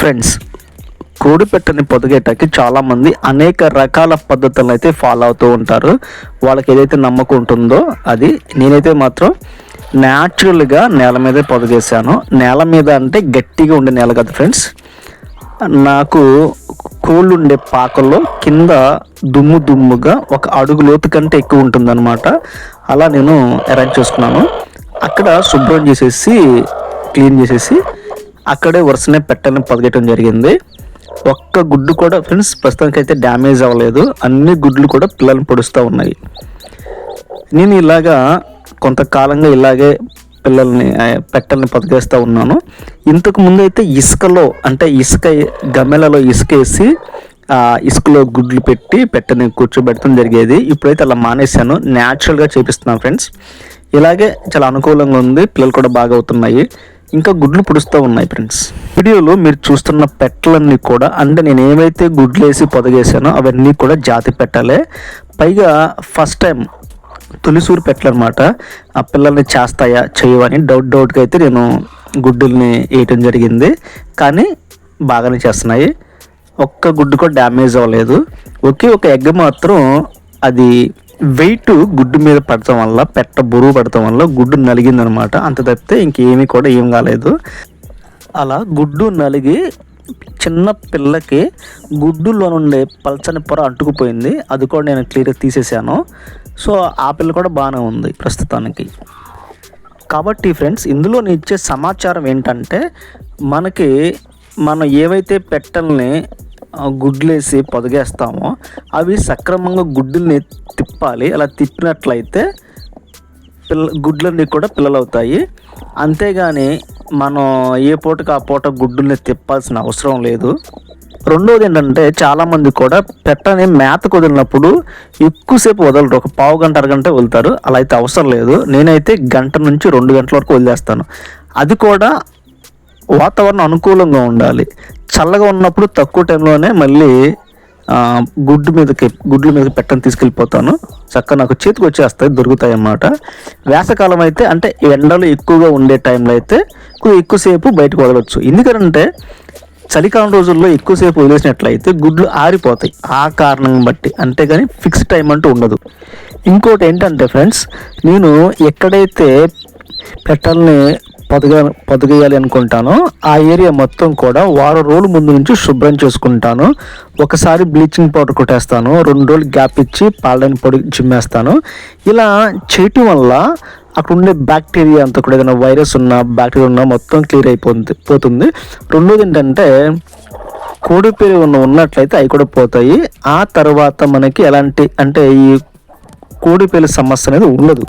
Friends కోడి పెట్టని పొదిగేటకి చాలామంది అనేక రకాల పద్ధతులను అయితే ఫాలో అవుతూ ఉంటారు. వాళ్ళకి ఏదైతే నమ్మకం ఉంటుందో అది నేనైతే మాత్రం న్యాచురల్గా నేల మీదే పొదగేశాను. నేల మీద అంటే గట్టిగా ఉండే నేల కదా ఫ్రెండ్స్ నాకు కోళ్ళు ఉండే పాకల్లో కింద దుమ్ము దుమ్ముగా ఒక అడుగు లోతు కంటే ఎక్కువ ఉంటుందన్నమాట. అలా నేను అరేంజ్ చేసుకున్నాను. అక్కడ శుభ్రం చేసేసి క్లీన్ చేసేసి అక్కడే వరుసనే పెట్టాలని పొదగటం జరిగింది. ఒక్క గుడ్డు కూడా ఫ్రెండ్స్ ప్రస్తుతానికైతే డ్యామేజ్ అవ్వలేదు. అన్ని గుడ్లు కూడా పిల్లల్ని పొడుస్తూ ఉన్నాయి. నేను ఇలాగా కొంతకాలంగా ఇలాగే పిల్లల్ని పెట్టల్ని పొదిగేస్తూ ఉన్నాను. ఇంతకు ముందు అయితే ఇసుకలో అంటే ఇసుక గమ్మెలలో ఇసుక వేసి ఆ ఇసుకలో గుడ్లు పెట్టి పెట్టని కూర్చోబెట్టడం జరిగేది. ఇప్పుడైతే అలా మానేశాను. న్యాచురల్గా చేపిస్తున్నాను ఫ్రెండ్స్. ఇలాగే చాలా అనుకూలంగా ఉంది. పిల్లలు కూడా బాగా అవుతున్నాయి. ఇంకా గుడ్లు పుడుస్తూ ఉన్నాయి ఫ్రెండ్స్. వీడియోలో మీరు చూస్తున్న పెట్టలన్నీ కూడా అంటే నేను ఏమైతే గుడ్లు వేసి పొదగేసానో అవన్నీ కూడా జాతి పెట్టాలే. పైగా ఫస్ట్ టైం తొలిసూరు పెట్టలన్నమాట. ఆ పిల్లల్ని చేస్తాయా చేయవని డౌట్ డౌట్గా అయితే నేను గుడ్డుల్ని వేయటం జరిగింది. కానీ బాగానే చేస్తున్నాయి. ఒక్క గుడ్డు కూడా డ్యామేజ్ అవ్వలేదు. ఒకే ఒక ఎగ్ మాత్రం అది వెయిట్ గుడ్డు మీద పడటం వల్ల పెట్ట బరువు పడటం వల్ల గుడ్డు నలిగిందనమాట. అంత తప్పితే ఇంకేమీ కూడా ఏం కాలేదు. అలా గుడ్డు నలిగి చిన్న పిల్లకి గుడ్డులో నుండి పల్చని పొర అంటుకుపోయింది అది కూడా నేను క్లియర్గా తీసేసాను సో ఆ పిల్ల కూడా బాగానే ఉంది ప్రస్తుతానికి. కాబట్టి ఫ్రెండ్స్ ఇందులో నేను ఇచ్చే సమాచారం ఏంటంటే మనకి మనం ఏవైతే పెట్టల్ని గుడ్లేసి పొదగేస్తాము. అవి సక్రమంగా గుడ్డుల్ని తిప్పాలి. అలా తిప్పినట్లయితే పిల్ల గుడ్లన్నీ కూడా పిల్లలు అవుతాయి అంతేగాని మనం ఏ పూటకు ఆ పూట గుడ్డుల్ని తిప్పాల్సిన అవసరం లేదు. రెండోది ఏంటంటే చాలామంది కూడా పెట్టని మేత వదిలినప్పుడు ఎక్కువసేపు వదలరు. ఒక పావు గంట అరగంట వదులుతారు. అలా అయితే అవసరం లేదు. నేనైతే గంట నుంచి రెండు గంటల వరకు వదిలేస్తాను. అది కూడా వాతావరణం అనుకూలంగా ఉండాలి. చల్లగా ఉన్నప్పుడు తక్కువ టైంలోనే మళ్ళీ గుడ్డు మీదకి గుడ్ల మీద పెట్టని తీసుకెళ్ళిపోతాను. చక్కగా నాకు చేతికి వచ్చేస్తాయి దొరుకుతాయి అన్నమాట వేసకాలం అయితే అంటే ఎండలు ఎక్కువగా ఉండే టైంలో అయితే ఎక్కువసేపు బయటకు వదలవచ్చు ఎందుకంటే చలికాలం రోజుల్లో ఎక్కువసేపు వదిలేసినట్లయితే గుడ్లు ఆరిపోతాయి. ఆ కారణం బట్టి అంతేగాని ఫిక్స్ టైం అంటూ ఉండదు. ఇంకోటి ఏంటంటే ఫ్రెండ్స్ నేను ఎక్కడైతే పెట్టల్ని పదగా పదగేయాలి అనుకుంటానో. ఆ ఏరియా మొత్తం కూడా వారం రోజుల ముందు నుంచి శుభ్రం చేసుకుంటాను. ఒకసారి బ్లీచింగ్ పౌడర్ కొట్టేస్తాను. రెండు రోజులు గ్యాప్ ఇచ్చి పాలని పొడి చిమ్మేస్తాను. ఇలా చేయటం వల్ల అక్కడ ఉండే బ్యాక్టీరియా అంతా కూడా ఏదైనా వైరస్ ఉన్న బ్యాక్టీరియా ఉన్న మొత్తం క్లియర్ అయిపోతుంది పోతుంది. రెండోది ఏంటంటే కోడి పేరు ఉన్న ఉన్నట్లయితే అవి కూడా పోతాయి. ఆ తర్వాత మనకి ఎలాంటి అంటే ఈ కోడిపేల సమస్య అనేది ఉండదు.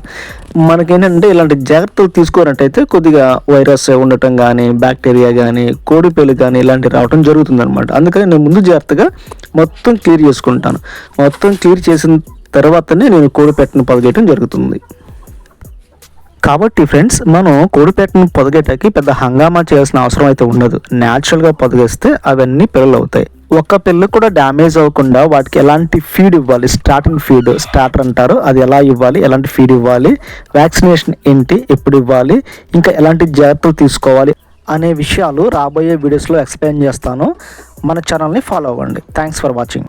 మనకేంటంటే ఇలాంటి జాగ్రత్తలు తీసుకోనట్టయితే కొద్దిగా వైరస్ ఉండటం కానీ బ్యాక్టీరియా కానీ కోడిపేలు కానీ ఇలాంటివి రావడం జరుగుతుంది అనమాట అందుకని నేను ముందు జాగ్రత్తగా మొత్తం క్లియర్ చేసుకుంటాను. మొత్తం క్లియర్ చేసిన తర్వాతనే నేను కోడిపేటను పొదగేయడం జరుగుతుంది. కాబట్టి ఫ్రెండ్స్ మనం కోడిపేటను పొదగేటకి పెద్ద హంగామా చేయాల్సిన అవసరం అయితే ఉండదు. న్యాచురల్గా పొదగేస్తే అవన్నీ పిల్లలు అవుతాయి ఒక్క పిల్ల కూడా డ్యామేజ్ అవ్వకుండా వాటికి ఎలాంటి ఫీడ్ ఇవ్వాలి? స్టార్టింగ్ ఫీడ్ స్టార్టర్ అంటారు. అది ఎలా ఇవ్వాలి? ఎలాంటి ఫీడ్ ఇవ్వాలి? వ్యాక్సినేషన్ ఏంటి? ఎప్పుడు ఇవ్వాలి? ఇంకా ఎలాంటి జాగ్రత్తలు తీసుకోవాలి? అనే విషయాలు రాబోయే వీడియోస్లో ఎక్స్ప్లెయిన్ చేస్తాను. మన ఛానల్ని ఫాలో అవ్వండి. Thanks for watching